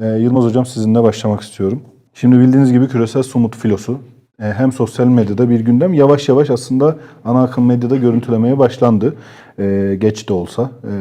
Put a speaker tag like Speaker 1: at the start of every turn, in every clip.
Speaker 1: Ee, Yılmaz Hocam sizinle başlamak istiyorum. Şimdi bildiğiniz gibi küresel somut filosu e, hem sosyal medyada bir gündem yavaş yavaş aslında ana akım medyada görüntülemeye başlandı. E, geç de olsa e,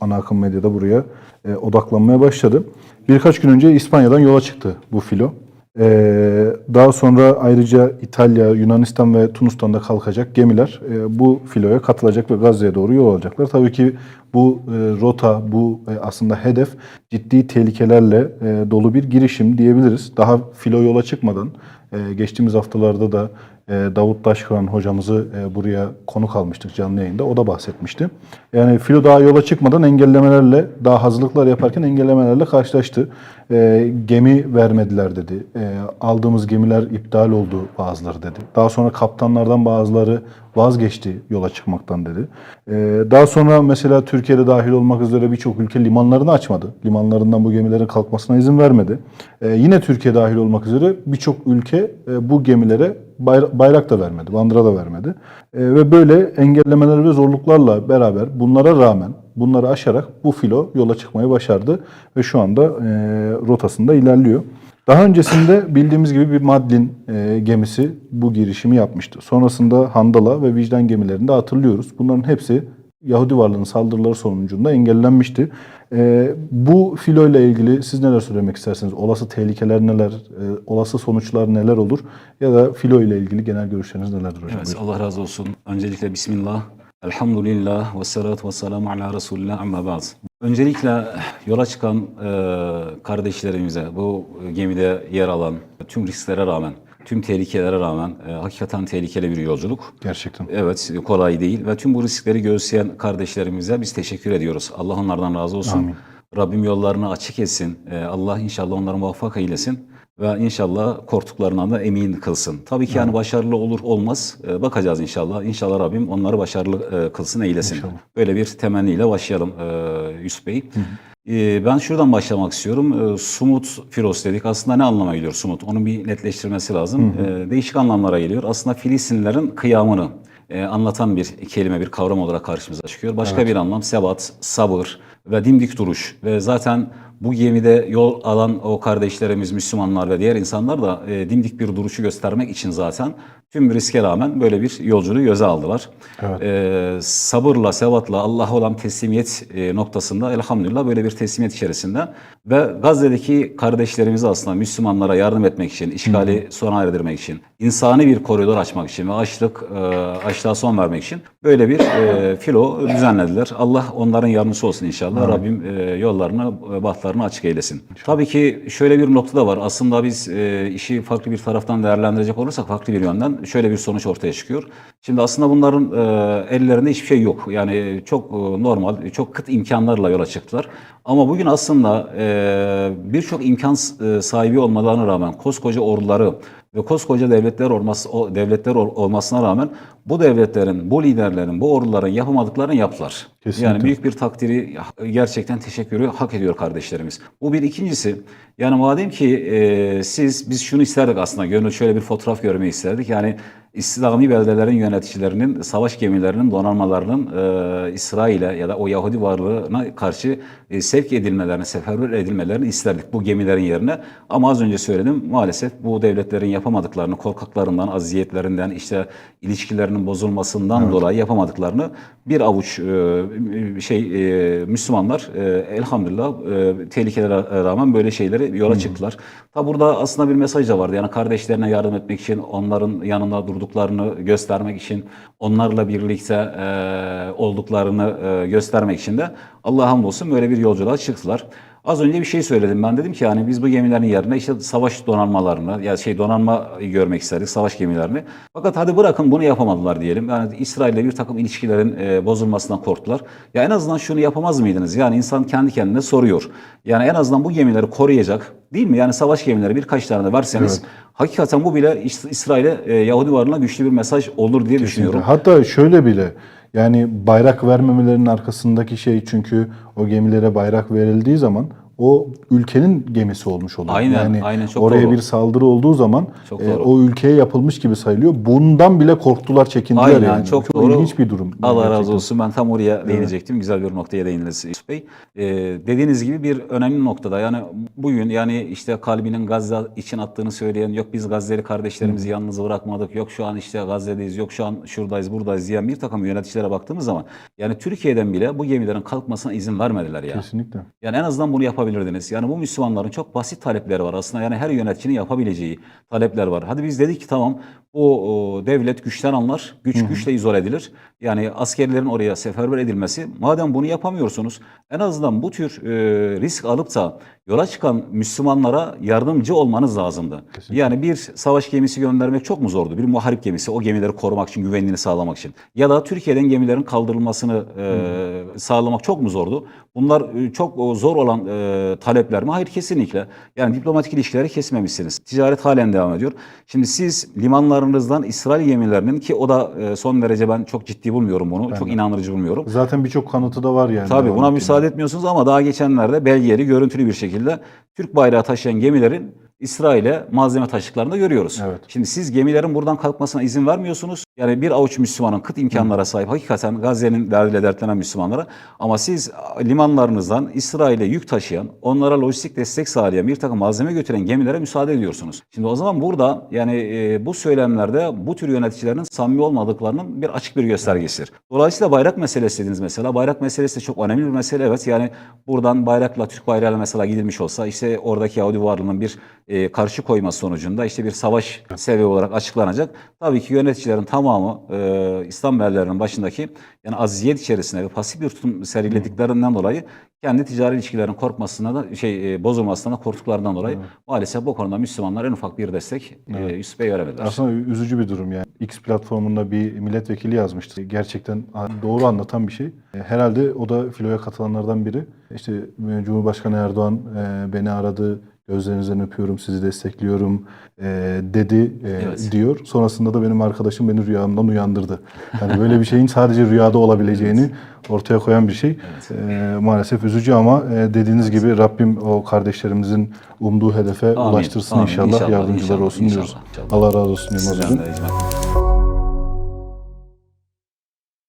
Speaker 1: ana akım medyada buraya e, odaklanmaya başladı. Birkaç gün önce İspanya'dan yola çıktı bu filo. Ee, daha sonra ayrıca İtalya, Yunanistan ve Tunus'tan da kalkacak gemiler e, bu filoya katılacak ve Gazze'ye doğru yol alacaklar. Tabii ki bu e, rota, bu e, aslında hedef ciddi tehlikelerle e, dolu bir girişim diyebiliriz. Daha filo yola çıkmadan e, geçtiğimiz haftalarda da Davut Taşkıran hocamızı e, buraya konuk almıştık canlı yayında. O da bahsetmişti. Yani filo daha yola çıkmadan engellemelerle, daha hazırlıklar yaparken engellemelerle karşılaştı. E, gemi vermediler dedi. E, aldığımız gemiler iptal oldu bazıları dedi. Daha sonra kaptanlardan bazıları vazgeçti yola çıkmaktan dedi. E, daha sonra mesela Türkiye'de dahil olmak üzere birçok ülke limanlarını açmadı. Limanlarından bu gemilerin kalkmasına izin vermedi. E, yine Türkiye dahil olmak üzere birçok ülke e, bu gemilere bayrak, da vermedi, bandıra da vermedi. E, ve böyle engellemeler ve zorluklarla beraber bunlara rağmen bunları aşarak bu filo yola çıkmayı başardı ve şu anda e, rotasında ilerliyor. Daha öncesinde bildiğimiz gibi bir Madlin e, gemisi bu girişimi yapmıştı. Sonrasında Handala ve Vicdan gemilerinde hatırlıyoruz. Bunların hepsi Yahudi varlığının saldırıları sonucunda engellenmişti. E, bu filo ile ilgili siz neler söylemek istersiniz? Olası tehlikeler neler, e, olası sonuçlar neler olur? Ya da filo ile ilgili genel görüşleriniz nelerdir hocam?
Speaker 2: Evet, Allah razı olsun. Öncelikle Bismillah, Elhamdülillah ve salatu ve selamu ala Resulillah amma ba'd. Öncelikle yola çıkan e, kardeşlerimize, bu gemide yer alan tüm risklere rağmen, tüm tehlikelere rağmen e, hakikaten tehlikeli bir yolculuk.
Speaker 1: Gerçekten.
Speaker 2: Evet, kolay değil ve tüm bu riskleri göğüsleyen kardeşlerimize biz teşekkür ediyoruz. Allah onlardan razı olsun.
Speaker 1: Amin.
Speaker 2: Rabbim yollarını açık etsin. E, Allah inşallah onları muvaffak eylesin ve inşallah korktuklarından da emin kılsın. Tabii ki yani başarılı olur olmaz e, bakacağız inşallah. İnşallah Rabbim onları başarılı e, kılsın eylesin.
Speaker 1: İnşallah.
Speaker 2: Böyle bir temenniyle başlayalım e, Yusuf Bey. E, ben şuradan başlamak istiyorum. E, sumut filos dedik. Aslında ne anlama geliyor sumut? Onun bir netleştirmesi lazım. E, değişik anlamlara geliyor. Aslında Filistinlilerin kıyamını e, anlatan bir kelime, bir kavram olarak karşımıza çıkıyor. Başka bir anlam sebat, sabır ve dimdik duruş. Ve zaten bu gemide yol alan o kardeşlerimiz, Müslümanlar ve diğer insanlar da e, dimdik bir duruşu göstermek için zaten tüm riske rağmen böyle bir yolculuğu göze aldılar.
Speaker 1: Evet.
Speaker 2: E, sabırla, sebatla Allah'a olan teslimiyet e, noktasında elhamdülillah böyle bir teslimiyet içerisinde ve Gazze'deki kardeşlerimizi aslında Müslümanlara yardım etmek için, işgali sona erdirmek için, insani bir koridor açmak için ve açlık, e, açlığa son vermek için böyle bir e, filo düzenlediler. Allah onların yardımcısı olsun inşallah. Rabbim e, yollarını, e, bahtlarını açık eylesin. Tabii ki şöyle bir nokta da var. Aslında biz e, işi farklı bir taraftan değerlendirecek olursak farklı bir yönden şöyle bir sonuç ortaya çıkıyor. Şimdi aslında bunların e, ellerinde hiçbir şey yok. Yani çok e, normal, çok kıt imkanlarla yola çıktılar. Ama bugün aslında e, birçok imkan e, sahibi olmalarına rağmen koskoca orduları ve koskoca devletler olması, o devletler ol- olmasına rağmen bu devletlerin, bu liderlerin, bu orduların yapamadıklarını yaptılar.
Speaker 1: Kesinlikle.
Speaker 2: Yani büyük bir takdiri gerçekten teşekkürü hak ediyor kardeşlerimiz. Bu bir ikincisi. Yani madem ki e, siz biz şunu isterdik aslında gönül şöyle bir fotoğraf görmeyi isterdik. Yani İslami beldelerin yöneticilerinin savaş gemilerinin donanmalarının e, İsrail'e ya da o Yahudi varlığına karşı e, sevk edilmelerini, seferber edilmelerini isterdik bu gemilerin yerine. Ama az önce söyledim maalesef bu devletlerin yapamadıklarını, korkaklarından, aziyetlerinden, işte ilişkilerinin bozulmasından dolayı yapamadıklarını bir avuç e, şey e, Müslümanlar e, elhamdülillah e, tehlikelere rağmen böyle şeyleri yola çıktılar. Tabi burada aslında bir mesaj da vardı. Yani kardeşlerine yardım etmek için, onların yanında durduklarını göstermek için, onlarla birlikte e, olduklarını e, göstermek için de Allah'a hamdolsun böyle bir yolculuğa çıktılar. Az önce bir şey söyledim ben dedim ki yani biz bu gemilerin yerine işte savaş donanmalarını ya şey donanma görmek isterdik savaş gemilerini. Fakat hadi bırakın bunu yapamadılar diyelim. Yani İsrail'le bir takım ilişkilerin e, bozulmasından korktular. Ya en azından şunu yapamaz mıydınız? Yani insan kendi kendine soruyor. Yani en azından bu gemileri koruyacak değil mi? Yani savaş gemileri birkaç tane de verseniz hakikaten bu bile İs- İsrail'e e, Yahudi varlığına güçlü bir mesaj olur diye düşünüyorum.
Speaker 1: Hatta şöyle bile yani bayrak vermemelerinin arkasındaki şey çünkü o gemilere bayrak verildiği zaman o ülkenin gemisi olmuş oluyor.
Speaker 2: Aynen,
Speaker 1: yani
Speaker 2: aynen, çok
Speaker 1: oraya
Speaker 2: doğru.
Speaker 1: bir saldırı olduğu zaman
Speaker 2: Çok
Speaker 1: e,
Speaker 2: doğru.
Speaker 1: o ülkeye yapılmış gibi sayılıyor. Bundan bile korktular, çekindiler
Speaker 2: Aynen
Speaker 1: yani.
Speaker 2: çok, doğru.
Speaker 1: ilginç bir durum.
Speaker 2: Allah razı
Speaker 1: gerçekten.
Speaker 2: olsun. Ben tam oraya değinecektim. Güzel bir noktaya değindiniz Yusuf Bey. Ee, dediğiniz gibi bir önemli noktada yani bugün yani işte kalbinin Gazze için attığını söyleyen yok biz Gazze'li kardeşlerimizi yalnız bırakmadık. Yok şu an işte Gazze'deyiz. Yok şu an şuradayız buradayız diyen bir takım yöneticilere baktığımız zaman yani Türkiye'den bile bu gemilerin kalkmasına izin vermediler ya.
Speaker 1: Kesinlikle.
Speaker 2: Yani en azından bunu yapabilirdiniz. Yani bu Müslümanların çok basit talepleri var aslında. Yani her yöneticinin yapabileceği talepler var. Hadi biz dedik ki tamam bu o, devlet güçten anlar. Güç güçle izole edilir. Yani askerlerin oraya seferber edilmesi. Madem bunu yapamıyorsunuz en azından bu tür e, risk alıp da yola çıkan Müslümanlara yardımcı olmanız lazımdı. Yani bir savaş gemisi göndermek çok mu zordu? Bir muharip gemisi o gemileri korumak için, güvenliğini sağlamak için. Ya da Türkiye'den gemilerin kaldırılmasını e, sağlamak çok mu zordu? Bunlar e, çok o, zor olan e, talepler mi? Hayır kesinlikle. Yani diplomatik ilişkileri kesmemişsiniz. Ticaret halen devam ediyor. Şimdi siz limanlarınızdan İsrail gemilerinin ki o da e, son derece ben çok ciddi bulmuyorum bunu. çok inandırıcı bulmuyorum.
Speaker 1: Zaten birçok kanıtı da var yani.
Speaker 2: Tabii buna müsaade etmiyorsunuz ama daha geçenlerde belgeli, görüntülü bir şekilde Türk bayrağı taşıyan gemilerin İsrail'e malzeme taşıdıklarını da görüyoruz.
Speaker 1: Evet.
Speaker 2: Şimdi siz gemilerin buradan kalkmasına izin vermiyorsunuz. Yani bir avuç Müslümanın kıt imkanlara sahip hakikaten Gazze'nin derdiyle dertlenen Müslümanlara ama siz limanlarınızdan İsrail'e yük taşıyan, onlara lojistik destek sağlayan bir takım malzeme götüren gemilere müsaade ediyorsunuz. Şimdi o zaman burada yani e, bu söylemlerde bu tür yöneticilerin samimi olmadıklarının bir açık bir göstergesidir. Dolayısıyla bayrak meselesi dediniz mesela. Bayrak meselesi de çok önemli bir mesele evet. Yani buradan bayrakla Türk bayrağıyla mesela gidilmiş olsa işte oradaki Yahudi varlığının bir e, karşı koyması sonucunda işte bir savaş sebebi olarak açıklanacak. Tabii ki yöneticilerin tamamı e, İslam bellerinin başındaki yani aziyet içerisinde ve pasif bir tutum sergilediklerinden dolayı kendi ticari ilişkilerin korkmasına da şey e, bozulmasına da korktuklarından dolayı maalesef bu konuda Müslümanlar en ufak bir destek e, Yusuf Bey veremediler.
Speaker 1: Aslında üzücü bir durum yani. X platformunda bir milletvekili yazmıştı. Gerçekten doğru anlatan bir şey. E, Herhalde o da filoya katılanlardan biri. İşte e, Cumhurbaşkanı Erdoğan e, beni aradı. Gözlerinizden öpüyorum, sizi destekliyorum e, dedi e,
Speaker 2: Evet.
Speaker 1: diyor. Sonrasında da benim arkadaşım beni rüyamdan uyandırdı. Yani böyle bir şeyin sadece rüyada olabileceğini ortaya koyan bir şey. E, maalesef üzücü ama e, dediğiniz gibi Rabbim o kardeşlerimizin umduğu hedefe
Speaker 2: Amin,
Speaker 1: ulaştırsın
Speaker 2: amin.
Speaker 1: inşallah.
Speaker 2: İnşallah,
Speaker 1: Yardımcılar
Speaker 2: inşallah,
Speaker 1: olsun diyoruz.
Speaker 2: inşallah, inşallah.
Speaker 1: Allah razı olsun Yılmaz Hocam.